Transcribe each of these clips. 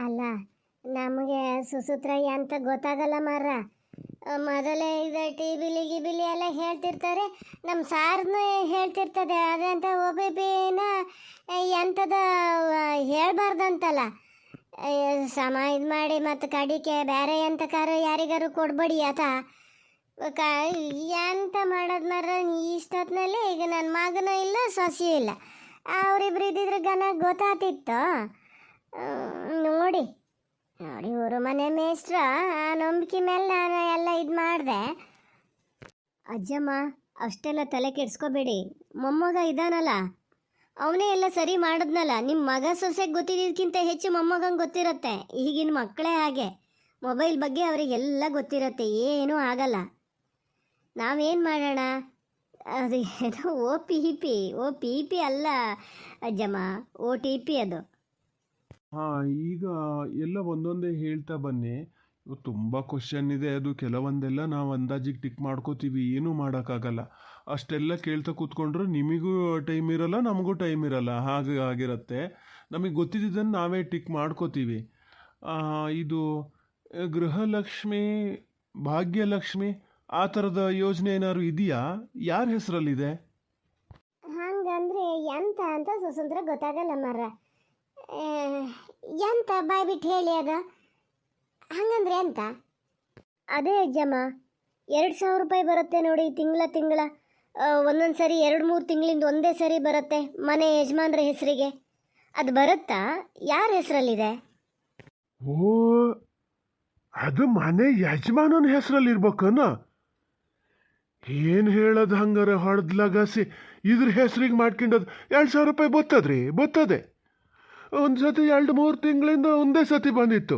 ಅಲ್ಲ, ನಮಗೆ ಸುಸೂತ್ರ ಅಂತ ಗೊತ್ತಾಗಲ್ಲ ಮಾರ ಮೊದಲೇ ಇದು ಟಿ ಬಿಲಿ ಗಿಬಿಲಿ ಎಲ್ಲ ಹೇಳ್ತಿರ್ತಾರೆ ನಮ್ಮ ಸಾರ್ನು ಹೇಳ್ತಿರ್ತದೆ, ಅದಂತ ಒ ಬಿ ಬಿನ ಎಂಥದ ಹೇಳ್ಬಾರ್ದಂತಲ್ಲ. ಸಮ ಇದು ಮಾಡಿ ಮತ್ತು ಕಡಿಕೆ ಬೇರೆ ಎಂಥ ಕಾರ ಯಾರಿಗಾರು ಕೊಡ್ಬೇಡಿ ಆತ ಕ, ಎಂತ ಮಾಡೋದು ಮರ ಇಷ್ಟೊತ್ತಿನಲ್ಲಿ ಈಗ ನನ್ನ ಮಗನೂ ಇಲ್ಲ, ಸೊಸೆಯೂ ಇಲ್ಲ. ಅವರಿಬ್ರು ಇದ್ದಿದ್ರೆ ಗನ ಗೊತ್ತಾತಿತ್ತು? ನೋಡಿ. ನೋಡಿ, ಊರು ಮನೆ ಮೇಷ್ಟ್ರ ಆ ನಂಬಿಕೆ ಮೇಲೆ ನಾನು ಎಲ್ಲ ಇದು ಮಾಡಿದೆ. ಅಜ್ಜಮ್ಮ, ಅಷ್ಟೆಲ್ಲ ತಲೆ ಕೆಡಿಸ್ಕೋಬೇಡಿ. ಮೊಮ್ಮಗ ಇದಾನಲ್ಲ. ಅವನೇ ಎಲ್ಲ ಸರಿ ಮಾಡಿದ್ನಲ್ಲ. ನಿಮ್ಮ ಮಗ ಸೊಸೆಗೆ ಗೊತ್ತಿದ್ದಕ್ಕಿಂತ ಹೆಚ್ಚು ಮೊಮ್ಮಗಂಗೆ ಗೊತ್ತಿರುತ್ತೆ. ಈಗಿನ ಮಕ್ಕಳೇ ಹಾಗೆ. ಮೊಬೈಲ್ ಬಗ್ಗೆ ಅವರಿಗೆಲ್ಲ ಗೊತ್ತಿರುತ್ತೆ. ಏನೂ ಆಗಲ್ಲ. ನಾವೇನು ಮಾಡೋಣ? ಅದು ಏನೋ O P P, O P P ಅಲ್ಲ ಅಜ್ಜಮ್ಮ. ಓ ಟಿ ಪಿ ಅದು. ಹಾಂ, ಈಗ ಎಲ್ಲ ಒಂದೊಂದೇ ಹೇಳ್ತಾ ಬನ್ನಿ. ತುಂಬಾ ತುಂಬ ಕ್ವಶನ್ ಇದೆ. ಅದು ಕೆಲವೊಂದೆಲ್ಲ ನಾವು ಅಂದಾಜಿಗೆ ಟಿಕ್ ಮಾಡ್ಕೋತೀವಿ. ಏನೂ ಮಾಡೋಕ್ಕಾಗಲ್ಲ. ಅಷ್ಟೆಲ್ಲ ಕೇಳ್ತಾ ಕೂತ್ಕೊಂಡ್ರೆ ನಿಮಗೂ ಟೈಮ್ ಇರಲ್ಲ, ನಮಗೂ ಟೈಮ್ ಇರಲ್ಲ. ಹಾಗೆ ಆಗಿರುತ್ತೆ. ನಮಗೆ ಗೊತ್ತಿದ್ದನ್ನು ನಾವೇ ಟಿಕ್ ಮಾಡ್ಕೋತೀವಿ. ಇದು ಗೃಹಲಕ್ಷ್ಮಿ, ಭಾಗ್ಯಲಕ್ಷ್ಮಿ, ಆ ಥರದ ಯೋಜನೆ ಏನಾದ್ರು ಇದೆಯಾ? ಯಾರ ಹೆಸರಲ್ಲಿದೆ? ಹಂಗಂದ್ರೆ ಎಂತ ಅಂತ ಸ್ವತಂತ್ರ ಗೊತ್ತಾಗಲ್ಲ ಮರ ಎಂತ ಬಾಯ್ ಬಿಟ್ಟು ಹೇಳಿ ಅದ? ಹಂಗಂದ್ರೆ ಎಂತ? ಅದೇ ಅಜ್ಜಮ್ಮ ಎರಡು ಸಾವಿರ ರೂಪಾಯಿ ಬರುತ್ತೆ ನೋಡಿ ತಿಂಗಳ ತಿಂಗಳ. ಒಂದೊಂದು ಸರಿ ಎರಡು ಮೂರು ತಿಂಗಳಿಂದ ಒಂದೇ ಸರಿ ಬರುತ್ತೆ ಮನೆ ಯಜಮಾನ್ರ ಹೆಸರಿಗೆ. ಅದು ಬರುತ್ತಾ? ಯಾರ ಹೆಸರಲ್ಲಿದೆ? ಓ ಅದು ಮನೆ ಯಜಮಾನನ ಹೆಸರಲ್ಲಿ ಇರ್ಬೇಕನ ಏನು ಹೇಳೋದು ಹಂಗಾರೆ ಹೊಡೆದ್ ಲಗಾಸಿ? ಇದ್ರ ಹೆಸ್ರಿಗೆ ಮಾಡ್ಕೊಂಡದು ಎರಡು ಸಾವಿರ ರೂಪಾಯಿ ಬತ್ತದ್ರಿ ಬರ್ತದೆ. ಒಂದು ಸತಿ ಎರಡು ಮೂರು ತಿಂಗಳಿಂದ ಒಂದೇ ಸತಿ ಬಂದಿತ್ತು.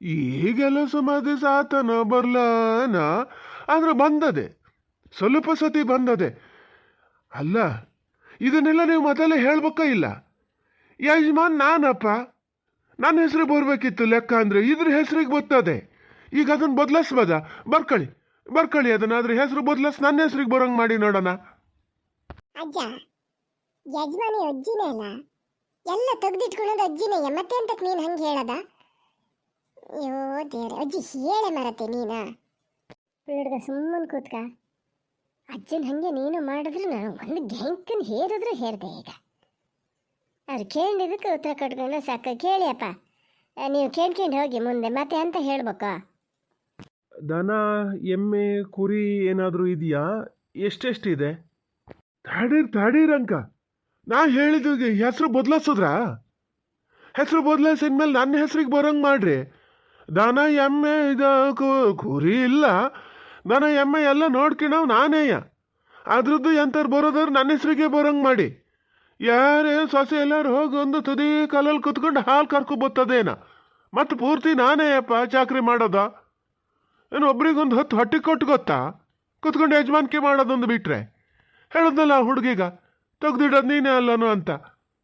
ಈಗೆಲ್ಲ ಸುಮಾರು ದಿವಸ ಆತನ ಬರ್ಲಾನ? ಆದ್ರೆ ಬಂದದೆ. ಸ್ವಲ್ಪ ಸತಿ ಬಂದದೆ. ಅಲ್ಲ, ಇದನ್ನೆಲ್ಲ ನೀವು ಮೊದಲೇ ಹೇಳ್ಬೇಕ ಇಲ್ಲ? ಯಜಮಾನ್ ನಾನಪ್ಪ. ನನ್ನ ಹೆಸರು ಬರಬೇಕಿತ್ತು ಲೆಕ್ಕ ಅಂದರೆ ಇದ್ರ ಹೆಸರಿಗೆ ಬರ್ತದೆ. ಈಗ ಅದನ್ನು ಬದಲಾಯಿಸ್ಬೋದ ಬರ್ಕೊಳ್ಳಿ ಬರ್ಕೊಳ್ಳಿ ಅದನ್ನ ಅದ್ರ ಹೆಸರು ಬದಲಾಯಿಸಿ ನನ್ನ ಹೆಸರಿಗೆ ಬರೋಂಗೆ ಮಾಡಿ ನೋಡೋಣ. ಅಜ್ಜ, ಯಜಮಾನಿ ಎಲ್ಲ ತೆಗೆದಿಟ್ಕೊಳ್ಳೋದು ಅಜ್ಜಿನೇ ಮತ್ತೆ ಅಂತ ನೀನು ಹಂಗೆ ಹೇಳದ? ಅಯ್ಯೋ ದೇವ್ರೆ, ಅಜ್ಜಿ ಹೇಳೆ ಮರತೆ ನೀನ? ಹುಡುಗ ಸುಮ್ಮನೆ ಕೂತ್ಕ. ಅಜ್ಜನ ಹಂಗೆ ನೀನು ಮಾಡಿದ್ರೆ ನಾನು ಒಂದು ಗೆಂಕನ್ ಹೇರಿದ್ರೆ ಹೇರ್ದೆ ಈಗ. ಅವ್ರು ಕೇಳಿದ್ದಕ್ಕೆ ಉತ್ತರ ಕೊಟ್ಕೊಂಡು ಸಾಕು. ಕೇಳಿಯಪ್ಪ ನೀವು ಕೇಳ್ಕೊಂಡು ಹೋಗಿ ಮುಂದೆ, ಮತ್ತೆ ಅಂತ ಹೇಳ್ಬೇಕು. ದನ, ಎಮ್ಮೆ, ಕುರಿ ಏನಾದರೂ ಇದೆಯಾ? ಎಷ್ಟೆಷ್ಟಿದೆ? ತಾಡೀರ್ ತಾಡೀರಂಕ ನಾ ಹೇಳಿದ ಹೆಸರು ಬದಲಾಯಿಸಿದ್ರ ಹೆಸರು ಬದಲಾಯಿಸಿದ್ಮೇಲೆ ನನ್ನ ಹೆಸ್ರಿಗೆ ಬರೋಂಗೆ ಮಾಡ್ರಿ. ದನ, ಎಮ್ಮೆ ಇದು ಕುರಿ ಇಲ್ಲ. ದನ, ಎಮ್ಮೆ ಎಲ್ಲ ನೋಡ್ಕೊಂಡವ್ ನಾನೇಯ. ಅದ್ರದ್ದು ಎಂಥವ್ರು ಬರೋದವ್ರು ನನ್ನ ಹೆಸ್ರಿಗೆ ಬರೋಂಗೆ ಮಾಡಿ. ಯಾರೇ ಸೊಸೆ ಎಲ್ಲರೂ ಹೋಗಿ ಒಂದು ತುದಿ ಕಾಲಲ್ಲಿ ಕುತ್ಕೊಂಡು ಹಾಲು ಕರ್ಕೊಬತ್ತದೇನ ಮತ್ತು ಪೂರ್ತಿ ನಾನೇಯಪ್ಪ ಚಾಕ್ರಿ ಮಾಡೋದ? ಏನು ಒಬ್ರಿಗೊಂದು ಹೊತ್ತು ಹೊಟ್ಟೆ ಕೊಟ್ಟು ಗೊತ್ತಾ? ಕುತ್ಕೊಂಡು ಯಜಮಾನಿಕೆ ಮಾಡೋದೊಂದು ಬಿಟ್ರೆ. ಹೇಳೋದಲ್ಲ ಹುಡುಗಿಗ? ತೆಗ್ದಿಡೋದು ನೀನೇ ಅಲ್ಲನು ಅಂತ.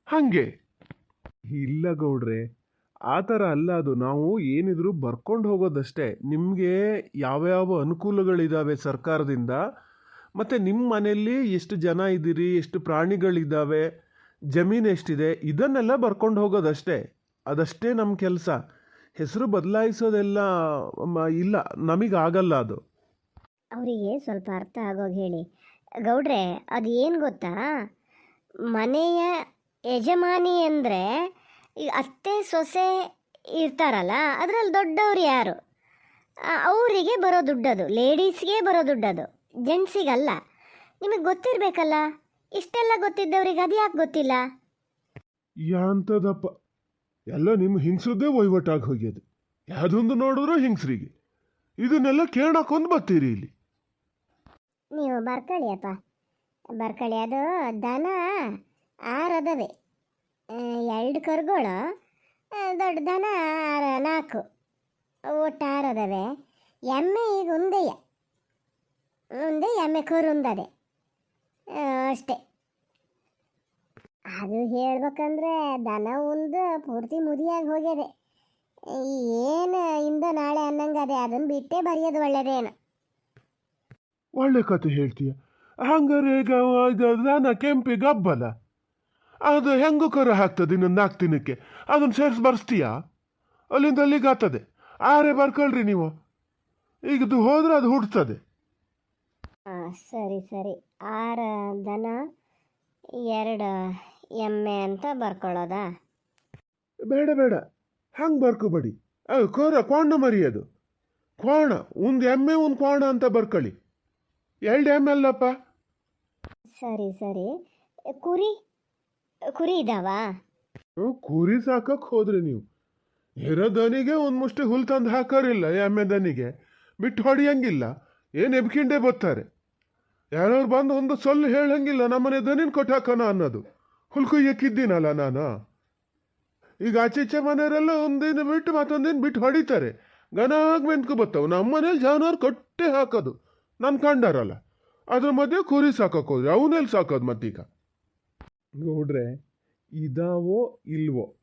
ಹಾಗೆ. ಇಲ್ಲ ಗೌಡ್ರೆ, ಆ ಥರ ಅಲ್ಲ ಅದು. ನಾವು ಏನಿದ್ರು ಬರ್ಕೊಂಡು ಹೋಗೋದಷ್ಟೇ. ನಿಮಗೆ ಯಾವ್ಯಾವ ಅನುಕೂಲಗಳಿದ್ದಾವೆ ಸರ್ಕಾರದಿಂದ? ಮತ್ತು ನಿಮ್ಮ ಮನೆಯಲ್ಲಿ ಎಷ್ಟು ಜನ ಇದ್ದೀರಿ, ಎಷ್ಟು ಪ್ರಾಣಿಗಳಿದ್ದಾವೆ ಜಮೀನು ಎಷ್ಟಿದೆ, ಇದನ್ನೆಲ್ಲ ಬರ್ಕೊಂಡು ಹೋಗೋದಷ್ಟೇ. ಅದಷ್ಟೇ ನಮ್ಮ ಕೆಲಸ. ಹೆಸರು ಬದಲಾಯಿಸೋದೆಲ್ಲ ಇಲ್ಲ. ನಮಗಾಗಲ್ಲ ಅದು. ಅವರಿಗೆ ಸ್ವಲ್ಪ ಅರ್ಥ ಆಗೋಗಿ ಹೇಳಿ. ಗೌಡ್ರೆ ಅದು ಏನು ಗೊತ್ತಾ? ಮನೆಯ ಯಜಮಾನಿ ಅಂದರೆ ಈ ಅತ್ತೆ ಸೊಸೆ ಇರ್ತಾರಲ್ಲ ಅದರಲ್ಲಿ ದೊಡ್ಡವ್ರು ಯಾರು? ಅವರಿಗೆ ಬರೋ ದುಡ್ಡದು ಲೇಡೀಸ್ಗೆ ಬರೋ ದುಡ್ಡದು ಜೆಂಟ್ಸಿಗಲ್ಲ. ನಿಮಗೆ ಗೊತ್ತಿರಬೇಕಲ್ಲ ಇಷ್ಟೆಲ್ಲ ಗೊತ್ತಿದ್ದವ್ರಿಗೆ ಅದು ಯಾಕೆ ಗೊತ್ತಿಲ್ಲ ಯಾಂತದಪ್ಪ ಎಲ್ಲ ನಿಮ್ಮ ಹಿಂಸದ್ದೇ ವಹಿವಾಟಾಗಿ ಹೋಗ್ಯದು. ಯಾವುದೊಂದು ನೋಡಿದ್ರು ಹಿಂಸರಿಗೆ. ಇದನ್ನೆಲ್ಲ ಕೇಳಕ್ಕೊಂದು ಬರ್ತೀರಿ ಇಲ್ಲಿ. ನೀವು ಬರ್ಕೊಳ್ಳಿ ಅಪ್ಪ ಬರ್ಕೊಳ್ಳಿ ಅದು ದನ ಆರು ಅದಾವೆ ಎರಡು ಕರುಗಳು ದೊಡ್ಡ ದನ ಆರ, ನಾಲ್ಕು. ಒಟ್ಟು ಆರದವೆ. ಎಮ್ಮೆ ಈಗ ಉಂದೆಯ. ಉಂದೆ, ಎಮ್ಮೆ ಕರು ಉಂದದೆ. ಅಷ್ಟೇ. ಅದು ಹೇಳ್ಬೇಕಂದ್ರೆ ದನ ಒಂದು ಪೂರ್ತಿ ಮುದಿಯಾಗಿ ಹೋಗ್ಯದೆ. ಏನು ಇಂದ ನಾಳೆ ಅನ್ನಂಗದೆ ಅದನ್ನು ಬಿಟ್ಟೇ ಬರೆಯೋದು ಒಳ್ಳೆಯದೇನು ಒಳ್ಳೆ ಕತೆ ಹೇಳ್ತೀಯ. ಹಂಗಾರೆ ಈಗ ದನ ಕೆಂಪಿ ಗಬ್ಬಲ. ಅದು ಹೆಂಗು ಕರ ಹಾಕ್ತದೆ ಇನ್ನೊಂದು ನಾಲ್ಕು ದಿನಕ್ಕೆ? ಅದನ್ನು ಸೇರಿಸಿ ಬರ್ಸ್ತೀಯಾ? ಅಲ್ಲಿಂದ ಅಲ್ಲಿಗೆ ಆಗ್ತದೆ ಆರೆ ಬರ್ಕೊಳ್ರಿ ನೀವು. ಈಗ ಇದು ಹೋದ್ರೆ ಅದು ಹುಡ್ತದೆ ಹಾಂ ಸರಿ ಸರಿ. ಆರು ದನ ಎರಡು ಎಮ್ಮೆ ಅಂತ ಬರ್ಕೊಳ್ಳೋದಾ? ಬೇಡ ಬೇಡ. ಹಂಗೆ ಬರ್ಕೋಬೇಡಿ. ಅದು ಕೋರ ಕ್ವಾಣ ಮರಿ ಅದು ಕ್ವಾಣ ಒಂದು ಎಮ್ಮೆ ಒಂದು ಕ್ವಾಣ ಅಂತ ಬರ್ಕೊಳ್ಳಿ. ಎರಡು ಎಮ್ಮೆ ಅಲ್ಲಪ್ಪ. ಸರಿ ಸರಿ. ಕುರಿ ಕುರಿ ಇದಾವಾ? ಕುರಿ ಸಾಕಕ್ಕೆ ಹೋದ್ರಿ ನೀವು. ಇರೋ ದನಿಗೆ ಒಂದು ಮುಷ್ಟಿ ಹುಲ್ ತಂದು ಹಾಕೋರಿಲ್ಲ ಎಮ್ಮೆ ದನಿಗೆ ಬಿಟ್ಟು ಹೊಡಿಯಂಗಿಲ್ಲ. ಏನು ಎಬ್ಕಿಂಡೆ ಬರ್ತಾರೆ ಯಾರು ಬಂದು ಒಂದು ಸೊಲ್ಲು ಹೇಳಂಗಿಲ್ಲ, ನಮ್ಮನೆ ದನಿನ ಕೊಟ್ಟು ಹಾಕೋಣ ಅನ್ನೋದು. ಹುಲ್ ಕುಯ್ಯಕ್ಕಿದ್ದೀನಲ್ಲ ನಾನು. ಈಗ ಆಚೆ ಈಚೆ ಮನೆಯವರೆಲ್ಲ ಒಂದಿನ ಬಿಟ್ಟು ಮತ್ತೊಂದಿನ ಬಿಟ್ಟು ಹೊಡಿತಾರೆ. ಗನಾಗ್ ಮೆಂತ್ಕೊ ಬರ್ತಾವೆ ನಮ್ಮ ಮನೇಲಿ ಜಾನುವಾರು ಕೊಟ್ಟೆ ಹಾಕೋದು. ನನ್ನ ಕಂಡಾರಲ್ಲ. ಅದ್ರ ಮಧ್ಯೆ ಕುರಿ ಸಾಕೋಕ್ಕೋದ್ರೆ ಅವನಲ್ಲಿ ಸಾಕೋದು ಮತ್ತೀಗ ನೋಡ್ರೆ ಇದಾವೋ ಇಲ್ವೋ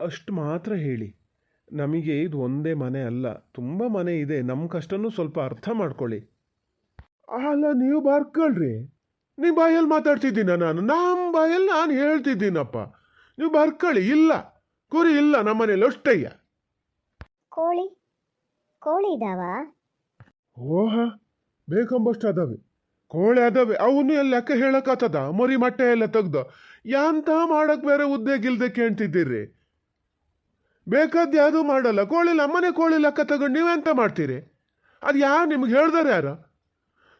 ಅಷ್ಟು ಮಾತ್ರ ಹೇಳಿ. ನಮಗೆ ಇದು ಒಂದೇ ಮನೆ ಅಲ್ಲ ತುಂಬ ಮನೆ ಇದೆ ನಮ್ಮ ಕಷ್ಟನೂ ಸ್ವಲ್ಪ ಅರ್ಥ ಮಾಡ್ಕೊಳ್ಳಿ. ಅಲ್ಲ ನೀವು ಬರ್ಕೊಳ್ರಿ. ನೀವು ಬಾಯಲ್ಲಿ ಮಾತಾಡ್ತಿದ್ದೀನ ನಾನು? ನಮ್ಮ ಬಾಯಲ್ಲಿ ನಾನು ಹೇಳ್ತಿದ್ದೀನಪ್ಪ. ನೀವು ಬರ್ಕೊಳ್ಳಿ ಇಲ್ಲ. ಕುರಿ ಇಲ್ಲ ನಮ್ಮ ಮನೇಲಿ ಅಷ್ಟಯ್ಯ. ಕೋಳಿ ಕೋಳಿ ಇದಾವಾ? ಓಹ ಬೇಕಂಬಷ್ಟು ಅದಾವೆ. ಕೋಳಿ ಅದಾವೆ ಅವನು ಎಲ್ಲ ಲೆಕ್ಕ ಹೇಳಕತ್ತದ ಮರಿ ಮಟ್ಟೆ ಎಲ್ಲ ತೆಗ್ದು. ಯಾಂತ ಮಾಡಕ್ ಬೇರೆ ಉದ್ದೇಗಿಲ್ದೆ ಕೇಳ್ತಿದ್ದೀರಿ ಬೇಕಾದ ಯಾವುದು ಮಾಡಲ್ಲ. ಕೋಳಿ ನಮ್ಮನೆ ಕೋಳಿ ಲೆಕ್ಕ ತಗೊಂಡು ನೀವೆಂತ ಮಾಡ್ತೀರಿ? ಅದು ಯಾರು ನಿಮ್ಗೆ ಹೇಳ್ದಾರೆ ಯಾರು?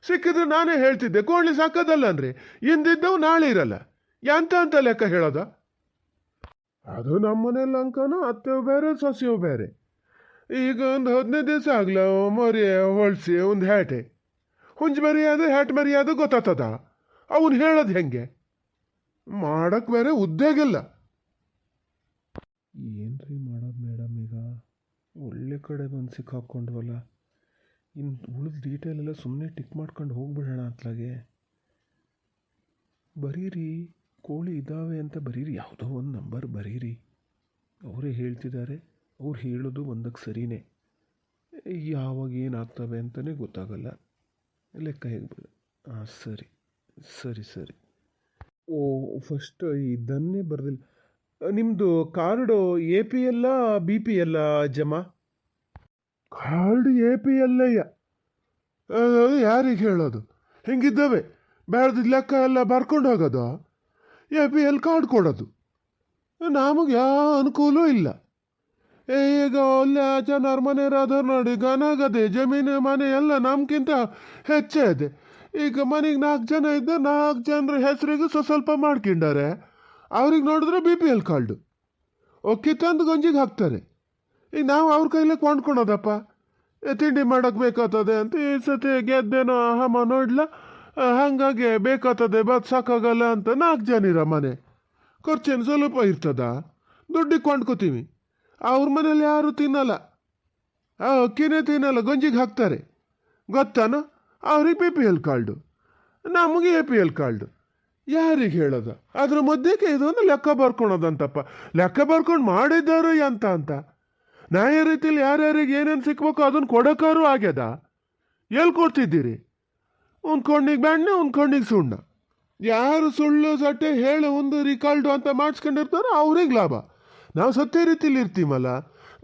ಸಿಕ್ಕಿದ್ರೆ ನಾನೇ ಹೇಳ್ತಿದ್ದೆ. ಕೋಳಿ ಸಾಕೋದಲ್ಲ ಅಂದ್ರೆ? ಇಂದಿದ್ದವು ನಾಳೆ ಇರಲ್ಲ. ಯಾಂತ ಅಂತ ಲೆಕ್ಕ ಹೇಳೋದ? ಅದು ನಮ್ಮನೆ ಅಂಕನೂ ಅತ್ತೆವು ಬೇರೆ, ಸೊಸೆಯು ಬೇರೆ. ಈಗ ಒಂದು ಹದಿನೈದು ದಿವಸ ಆಗ್ಲ ಮರಿ ಹೊಳ್ಸಿ ಒಂದು ಹ್ಯಾಟೆ. ಹುಂಜ್ ಮರ್ಯಾದೆ, ಹ್ಯಾಟ್ ಮರ್ಯಾದೆ ಗೊತ್ತಾತದ? ಅವನು ಹೇಳೋದು ಹೆಂಗೆ? ಮಾಡಕ್ ಬೇರೆ ಉದ್ದೇಗಿಲ್ಲ ಏನ್ರಿ ಮಾಡೋದು ಮೇಡಮ್ ಈಗ? ಒಳ್ಳೆ ಕಡೆ ಬಂದು ಸಿಕ್ಕಾಕೊಂಡ್ವಲ್ಲ. ಇನ್ನು ಉಳಿದ ಡೀಟೇಲ್ ಎಲ್ಲ ಸುಮ್ಮನೆ ಟಿಕ್ ಮಾಡ್ಕೊಂಡು ಹೋಗ್ಬಿಡೋಣ ಅತ್ಲಾಗೆ. ಬರೀರಿ, ಕೋಳಿ ಇದ್ದಾವೆ ಅಂತ ಬರೀರಿ, ಯಾವುದೋ ಒಂದು ನಂಬರ್ ಬರೀರಿ. ಅವರೇ ಹೇಳ್ತಿದ್ದಾರೆ ಅವ್ರು ಹೇಳೋದು ಒಂದಕ್ಕೆ ಸರಿನೇ. ಯಾವಾಗ ಏನಾಗ್ತವೆ ಅಂತಲೇ ಗೊತ್ತಾಗಲ್ಲ. ಲೆಕ್ಕ ಹೇಗ್ಬಿಡು ಹಾಂ ಸರಿ ಸರಿ ಸರಿ. ಓ ಫಸ್ಟ್ ಇದನ್ನೇ ಬರೆದಿಲ್ಲ. ನಿಮ್ಮದು ಕಾರ್ಡು ಎ ಪಿ ಎಲ್ಲ ಬಿ ಪಿ ಎಲ್ಲ ಜಮಾ? ಕಾರ್ಡ್ ಎ ಪಿ ಎಲ್ಲಯ್ಯ ಯಾರಿಗೆ ಹೇಳೋದು? ಹೆಂಗಿದ್ದಾವೆ. ಬೇಡದ ಲೆಕ್ಕ ಎಲ್ಲ ಬರ್ಕೊಂಡು ಹೋಗೋದು? ಎ ಪಿ ಎಲ್ ಕಾರ್ಡ್ ಕೊಡೋದು. ನಮಗೆ ಯಾವ ಅನುಕೂಲ ಇಲ್ಲ. ಏ, ಈಗ ಜನರ ಮನೆಯವ್ರು ನೋಡಿ ಗನಗದೆ ಜಮೀನು ಮನೆ ಎಲ್ಲ ನಮ್ಗಿಂತ ಹೆಚ್ಚೇ ಇದೆ. ಈಗ ಮನೆಗೆ ನಾಲ್ಕು ಜನ ಇದ್ದ ನಾಲ್ಕು ಜನರ ಹೆಸರಿಗೆ ಸ್ವ ಸ್ವಲ್ಪ ಮಾಡ್ಕೊಂಡಾರೆ. ಅವ್ರಿಗೆ ನೋಡಿದ್ರೆ ಬಿ ಪಿ ಎಲ್ ಕಾರ್ಡು. ಒಕ್ಕಿ ತಂದು ಗಂಜಿಗೆ ಹಾಕ್ತಾರೆ. ಈಗ ನಾವು ಅವ್ರ ಕೈಲೇ ಕೊಂಡ್ಕೊಳೋದಪ್ಪ. ತಿಂಡಿ ಮಾಡೋಕ್ಕೆ ಬೇಕಾಗ್ತದೆ ಅಂತ ಈ ಸತಿ ಗೆದ್ದೇನೋ ಹಮ ನೋಡ್ಲ. ಹಂಗಾಗಿ ಹಾಗಾಗಿ ಬೇಕಾಗ್ತದೆ ಬತ್ ಸಾಕಾಗಲ್ಲ ಅಂತ ನಾಲ್ಕು ಜನ ಇರೋ ಮನೆ. ಖರ್ಚೇನು ಸ್ವಲ್ಪ ಇರ್ತದ? ದುಡ್ಡಿಗೆ ಕೊಂಡ್ಕೋತೀವಿ. ಅವ್ರ ಮನೇಲಿ ಯಾರು ತಿನ್ನಲ್ಲ. ಆ, ಅಕ್ಕಿನೇ ತಿನ್ನಲ್ಲ, ಗಂಜಿಗೆ ಹಾಕ್ತಾರೆ. ಗೊತ್ತಾನ? ಅವ್ರಿಗೆ ಬಿ ಪಿ ಎಲ್ ಕಾರ್ಡು ನಮಗೆ ಎ ಪಿ ಎಲ್ ಕಾರ್ಡು ಯಾರಿಗೆ ಹೇಳೋದು? ಅದ್ರ ಮಧ್ಯಕ್ಕೆ ಇದೊಂದು ಲೆಕ್ಕ ಬರ್ಕೊಳೋದಂತಪ್ಪ. ಲೆಕ್ಕ ಬರ್ಕೊಂಡು ಮಾಡಿದ್ದಾರೆ ಅಂತ ಅಂತ. ನ್ಯಾಯ ರೀತಿಯಲ್ಲಿ ಯಾರ್ಯಾರಿಗೆ ಏನೇನು ಸಿಕ್ಬೇಕು ಅದನ್ನು ಕೊಡೋಕಾರು ಆಗ್ಯದ? ಎಲ್ಲಿ ಕೊಡ್ತಿದ್ದೀರಿ? ಒಂದು ಕಣ್ಣಿಗೆ ಬೆಣ್ಣೆ, ಒಂದು ಕಣ್ಣಿಗೆ ಸುಣ್ಣ. ಯಾರು ಸುಳ್ಳು ಸಟ್ಟೆ ಹೇಳು ಒಂದು ರಿಕಾಲ್ಡು ಅಂತ ಮಾಡಿಸ್ಕೊಂಡಿರ್ತಾರೋ ಅವ್ರಿಗೆ ಲಾಭ. ನಾವು ಸತ್ಯ ರೀತಿಲಿ ಇರ್ತೀವಲ್ಲ,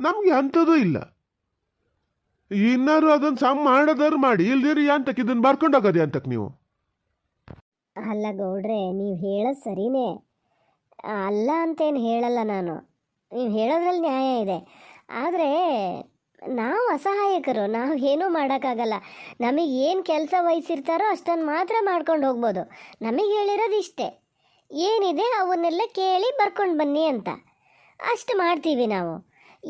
ನಮಗೆ ಅಂಥದ್ದು ಇಲ್ಲ. ಇನ್ನಾರು ಅದನ್ನು ಸಮ್ ಮಾಡೋದಾರು ಮಾಡಿ ಇಲ್ದಿರಿ ಅಂತಕ್ಕೆ ಇದನ್ನು ಬರ್ಕೊಂಡು ಹೋಗೋದು ಅಂತಕ್ಕೆ ನೀವು. ಅಲ್ಲ ಗೌಡ್ರೆ, ನೀವು ಹೇಳೋದು ಸರಿನೇ. ಅಲ್ಲ ಅಂತೇನು ಹೇಳಲ್ಲ ನಾನು. ನೀವು ಹೇಳೋದ್ರಲ್ಲಿ ನ್ಯಾಯ ಇದೆ. ಆದರೆ, ನಾವು ಅಸಹಾಯಕರು, ನಾವು ಏನೂ ಮಾಡೋಕ್ಕಾಗಲ್ಲ. ನಮಗೆ ಏನು ಕೆಲಸ ವಹಿಸಿರ್ತಾರೋ ಅಷ್ಟನ್ನು ಮಾತ್ರ ಮಾಡ್ಕೊಂಡು ಹೋಗ್ಬೋದು. ನಮಗೆ ಹೇಳಿರೋದು ಇಷ್ಟೇ. ಏನಿದೆ ಅವನ್ನೆಲ್ಲ ಕೇಳಿ ಬರ್ಕೊಂಡು ಬನ್ನಿ ಅಂತ. ಅಷ್ಟು ಮಾಡ್ತೀವಿ ನಾವು.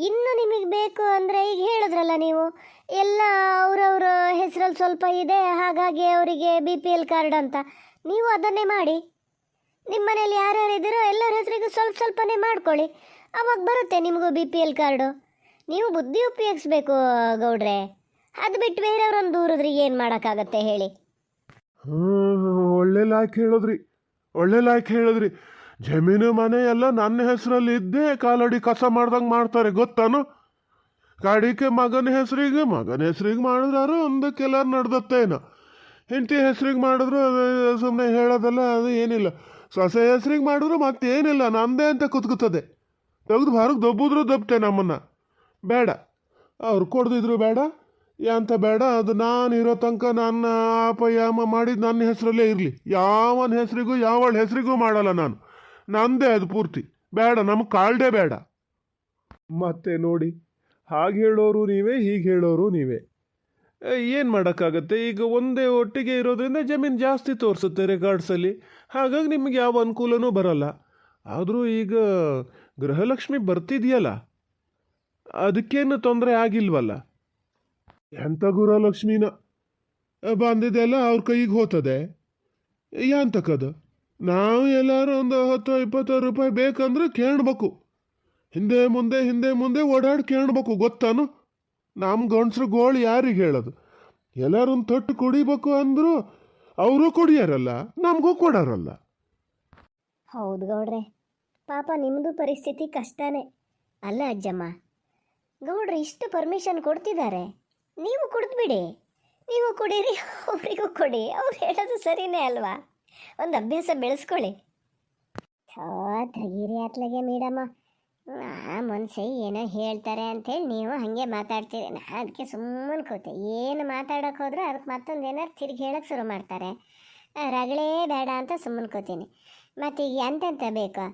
ಇನ್ನು ನಿಮಗೆ ಬೇಕು ಅಂದರೆ ಈಗ ಹೇಳಿದ್ರಲ್ಲ ನೀವು, ಎಲ್ಲ ಅವರವ್ರ ಹೆಸರಲ್ಲಿ ಸ್ವಲ್ಪ ಇದೆ, ಹಾಗಾಗಿ ಅವರಿಗೆ ಬಿ ಪಿ ಎಲ್ ಕಾರ್ಡ್ ಅಂತ. ನೀವು ಅದನ್ನೇ ಮಾಡಿ. ನಿಮ್ಮ ಮನೇಲಿ ಯಾರ್ಯಾರು ಇದ್ದೀರೋ ಎಲ್ಲರ ಹೆಸರಿಗೂ ಸ್ವಲ್ಪ ಸ್ವಲ್ಪನೇ ಮಾಡ್ಕೊಳ್ಳಿ. ಅವಾಗ ಬರುತ್ತೆ ನಿಮಗೂ ಬಿ ಪಿ ಎಲ್ ಕಾರ್ಡು ನೀವು ಬುದ್ಧಿ ಉಪಯೋಗಿಸ್ಬೇಕು ಗೌಡ್ರೆ. ಅದು ಬಿಟ್ಟು ಬೇರೆಯವ್ರೊಂದು ದೂರಿದ್ರೆ ಏನು ಮಾಡೋಕ್ಕಾಗತ್ತೆ ಹೇಳಿ. ಒಳ್ಳೆ ಲಾಯ್ಕ್ ಹೇಳಿದ್ರಿ. ಒಳ್ಳೆ ಲಾಯ್ಕ್ ಹೇಳಿದ್ರಿ. ಜಮೀನು ಮನೆ ಎಲ್ಲ ನನ್ನ ಹೆಸರಲ್ಲಿ ಇದ್ದೇ ಕಾಲಡಿ ಕಸ ಮಾಡ್ದಂಗೆ ಮಾಡ್ತಾರೆ, ಗೊತ್ತಾನು? ಕಾಡಿಕೆ ಮಗನ ಹೆಸರಿಗೆ ಮಗನ ಹೆಸರಿಗೆ ಮಾಡಿದ್ರಾರು ಒಂದು ಕೆಲ ನಡ್ದತ್ತೇನೋ ಹೆಂಡತಿ ಹೆಸ್ರಿಗೆ ಮಾಡಿದ್ರು ಸುಮ್ಮನೆ ಹೇಳೋದಲ್ಲ ಅದು ಏನಿಲ್ಲ. ಸೊಸೆ ಹೆಸ್ರಿಗೆ ಮಾಡಿದ್ರು ಮತ್ತೇನಿಲ್ಲ, ನಂದೇ ಅಂತ ಕುತ್ಕುತ್ತದೆ. ತೆಗೆದು ಹೊರಗೆ ದಬ್ಬಿದ್ರು ದಬ್ತೆ ನಮ್ಮನ್ನು. ಬೇಡ, ಅವ್ರು ಕೊಡ್ದಿದ್ರು ಬೇಡ, ಎಂತ ಬೇಡ, ಅದು ನಾನು ಇರೋ ತನಕ ನನ್ನ ಆಪಯಾಮ ಮಾಡಿದ್ದು ನನ್ನ ಹೆಸರಲ್ಲೇ ಇರಲಿ. ಯಾವನ ಹೆಸರಿಗೂ, ಯಾವಳ ಹೆಸರಿಗೂ ಮಾಡಲ್ಲ ನಾನು. ನಂದೇ ಅದು ಪೂರ್ತಿ. ಬೇಡ, ನಮಗೆ ಕಾಲ್ಡೇ ಬೇಡ. ಮತ್ತೆ ನೋಡಿ, ಹಾಗೆ ಹೇಳೋರು ನೀವೇ, ಹೀಗೆ ಹೇಳೋರು ನೀವೇ. ಏನು ಮಾಡೋಕ್ಕಾಗತ್ತೆ? ಈಗ ಒಂದೇ ಒಟ್ಟಿಗೆ ಇರೋದ್ರಿಂದ ಜಮೀನು ಜಾಸ್ತಿ ತೋರಿಸುತ್ತೆ ರೆಕಾರ್ಡ್ಸಲ್ಲಿ ಹಾಗಾಗಿ ನಿಮಗೆ ಯಾವ ಅನುಕೂಲನೂ ಬರಲ್ಲ. ಆದರೂ ಈಗ ಗೃಹಲಕ್ಷ್ಮಿ ಬರ್ತಿದೆಯಲ್ಲ, ಅದಕ್ಕೇನು ತೊಂದರೆ ಆಗಿಲ್ವಲ್ಲ? ಎಂಥ ಗೃಹಲಕ್ಷ್ಮಿನ? ಬಂದಿದೆಲ್ಲ ಅವ್ರ ಕೈಗೆ ಹೋತದೆ. ಎಂತಕ್ಕದು ನಾವು ಎಲ್ಲರೂ ಒಂದು ಹತ್ತು, ಇಪ್ಪತ್ತು ರೂಪಾಯಿ ಬೇಕಂದ್ರೆ ಕೇಳಬೇಕು. ಹಿಂದೆ ಮುಂದೆ ಹಿಂದೆ ಮುಂದೆ ಓಡಾಡಿ ಕೇಳಬೇಕು, ಗೊತ್ತಾನು? ನಮ್ಮ ಗಂಡಸ್ರು ಗೋಳು ಯಾರಿಗೆ ಹೇಳೋದು? ಎಲ್ಲರೂ ಒಂದು ತೊಟ್ಟು ಕುಡಿಬೇಕು ಅಂದ್ರು ಅವರು ಕುಡಿಯಾರಲ್ಲ, ನಮಗೂ ಕೊಡಾರಲ್ಲ. ಹೌದು ಗೌಡ್ರೆ. ಪಾಪ ನಿಮ್ಮದು ಪರಿಸ್ಥಿತಿ ಕಷ್ಟನೇ. ಅಲ್ಲ ಅಜ್ಜಮ್ಮ, ಗೌಡ್ರೆ ಇಷ್ಟು ಪರ್ಮಿಷನ್ ಕೊಡ್ತಿದ್ದಾರೆ. ನೀವು ಕುಡಿದ್ಬಿಡಿ. ನೀವು ಕುಡೀರಿ, ಅವರಿಗೂ ಕೊಡಿ. ಅವ್ರು ಹೇಳೋದು ಸರಿನೇ ಅಲ್ವಾ? ಒಂದು ಅಭ್ಯಾಸ ಬೆಳೆಸ್ಕೊಳ್ಳಿ. ಧೈರ್ಯ ಅತ್ಲಗೆ ಮೇಡಮ್ಮ ಆ, ಮನ್ಸೆ ಏನೋ ಹೇಳ್ತಾರೆ ಅಂತೇಳಿ ನೀವು ಹಾಗೆ ಮಾತಾಡ್ತೀರಿ. ಅದಕ್ಕೆ ಸುಮ್ಮನೆ ಕೂತೆ. ಏನು ಮಾತಾಡೋಕೆ ಹೋದ್ರೆ ಅದಕ್ಕೆ ಮತ್ತೊಂದು ಏನಾರು ತಿರುಗಿ ಹೇಳಕ್ಕೆ ಶುರು ಮಾಡ್ತಾರೆ. ರಗಳೇ ಬೇಡ ಅಂತ ಸುಮ್ಮನೆ ಕೂತೀನಿ. ಮತ್ತು ಈಗ ಎಂತೆಂತ ಬೇಕಾ?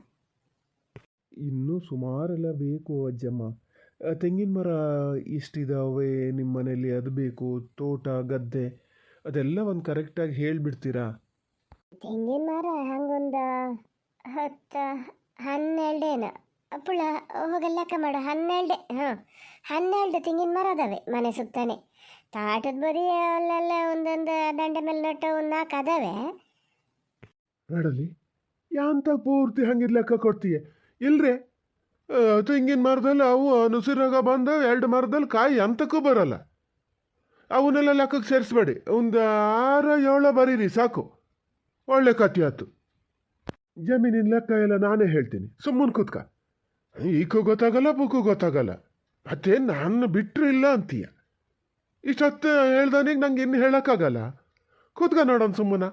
ಇನ್ನೂ ಸುಮಾರೆಲ್ಲ ಬೇಕು ಅಜ್ಜಮ್ಮ. ತೆಂಗಿನ ಮರ ಇಷ್ಟಿದಾವೆ ನಿಮ್ಮ ಮನೇಲಿ ಅದು ಬೇಕು. ತೋಟ, ಗದ್ದೆ. ಅದೆಲ್ಲ ಒಂದು ಕರೆಕ್ಟಾಗಿ ಹೇಳಿಬಿಡ್ತೀರಾ? ತೆಂಗಿನ ಮರ ಹಂಗೊಂದು ಹತ್ತು ಹನ್ನೆರಡೇನು ಪುಳ ಹೋಗಲ್ಲ ಲೆಕ್ಕ ಮಾಡು. ಹನ್ನೆರಡೆ ಹಾಂ. ಹನ್ನೆರಡು ತೆಂಗಿನ ಮರ ಅದಾವೆ ಮನೆ ಸುತ್ತಾನೆ. ತಾಟದ ಬದಿ ಅಲ್ಲೆಲ್ಲ ಒಂದೊಂದು ದಂಡೆ ಮೇಲೆ ನಟ್ಟು ಒಂದು ನಾಲ್ಕು ಅದಾವೆ. ನೋಡಲಿ ಯಾಂತ ಪೂರ್ತಿ ಹಂಗಿದ್ ಲೆಕ್ಕ ಕೊಡ್ತೀಯ? ಇಲ್ರಿ ತೆಂಗಿನ ಮರದಲ್ಲಿ ಅವು ನುಸಿರಾಗ ಬಂದ ಎರಡು ಮರದಲ್ಲಿ ಕಾಯಿ ಅಂತಕ್ಕೂ ಬರಲ್ಲ. ಅವನ್ನೆಲ್ಲ ಲೆಕ್ಕಕ್ಕೆ ಸೇರಿಸ್ಬೇಡಿ. ಒಂದು ಆರು ಏಳು ಬರೀರಿ, ಸಾಕು. ಒಳ್ಳೆ ಕಥೆ ಆಯ್ತು. ಜಮೀನಿನ ಲೆಕ್ಕ ಎಲ್ಲ ನಾನೇ ಹೇಳ್ತೀನಿ. ಸುಮ್ಮನೆ ಕೂತ್ಕ. ಈಕೂ ಗೊತ್ತಾಗಲ್ಲ, ಬುಕ್ಕು ಗೊತ್ತಾಗಲ್ಲ. ಮತ್ತೆ ನಾನು ಬಿಟ್ಟರು ಇಲ್ಲ ಅಂತೀಯ. ಇಷ್ಟೊತ್ತು ಹೇಳ್ದವನಿಗೆ ನಂಗೆ ಇನ್ನು ಹೇಳೋಕ್ಕಾಗಲ್ಲ. ಕೂತ್ಕ ನೋಡೋಣ ಸುಮ್ಮನ.